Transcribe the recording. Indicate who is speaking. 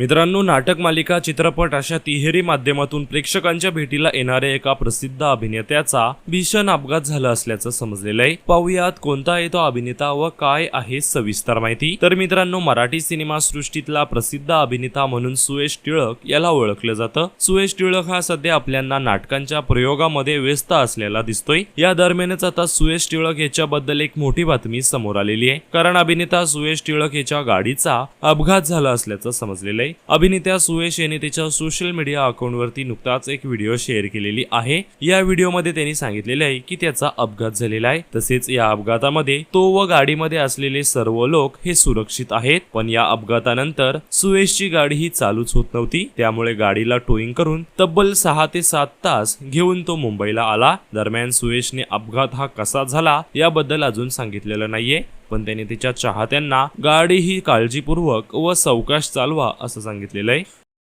Speaker 1: मित्रांनो नाटक मालिका चित्रपट अशा तिहेरी माध्यमातून प्रेक्षकांच्या भेटीला येणाऱ्या एका प्रसिद्ध अभिनेत्याचा भीषण अपघात झाला असल्याचं समजलेलं आहे. पाहुयात कोणता आहे तो अभिनेता व काय आहे सविस्तर माहिती. तर मित्रांनो मराठी सिनेमा सृष्टीतला प्रसिद्ध अभिनेता म्हणून सुयश टिळक याला ओळखलं जातं. सुयश टिळक हा सध्या आपल्यांना नाटकांच्या प्रयोगामध्ये व्यस्त असलेला दिसतोय. या दरम्यानच आता सुयश टिळक याच्याबद्दल एक मोठी बातमी समोर आलेली आहे. कारण अभिनेता सुयश टिळक याच्या गाडीचा अपघात झाला असल्याचं समजलेलं आहे. अभिनेत्या सुयश याने त्याच्या सोशल मीडिया अकाउंटवरती नुकताच एक व्हिडिओ शेअर केलेली आहे. या व्हिडिओमध्ये त्यांनी सांगितलेले आहे की त्याचा अपघात झालेला आहे. तसेच या अपघातामध्ये तो व गाडीमध्ये असलेले सर्व लोक हे सुरक्षित आहेत. पण या अपघातानंतर सुयशची गाडी ही चालूच होत नव्हती. त्यामुळे गाडीला टोईंग करून तब्बल सहा ते सात तास घेऊन तो मुंबईला आला. दरम्यान सुयशने अपघात हा कसा झाला याबद्दल अजून सांगितलेलं नाहीये. पण त्याने तिच्या चाहत्यांना गाडी ही काळजीपूर्वक व सावकाश चालवा असं सांगितलेलं आहे.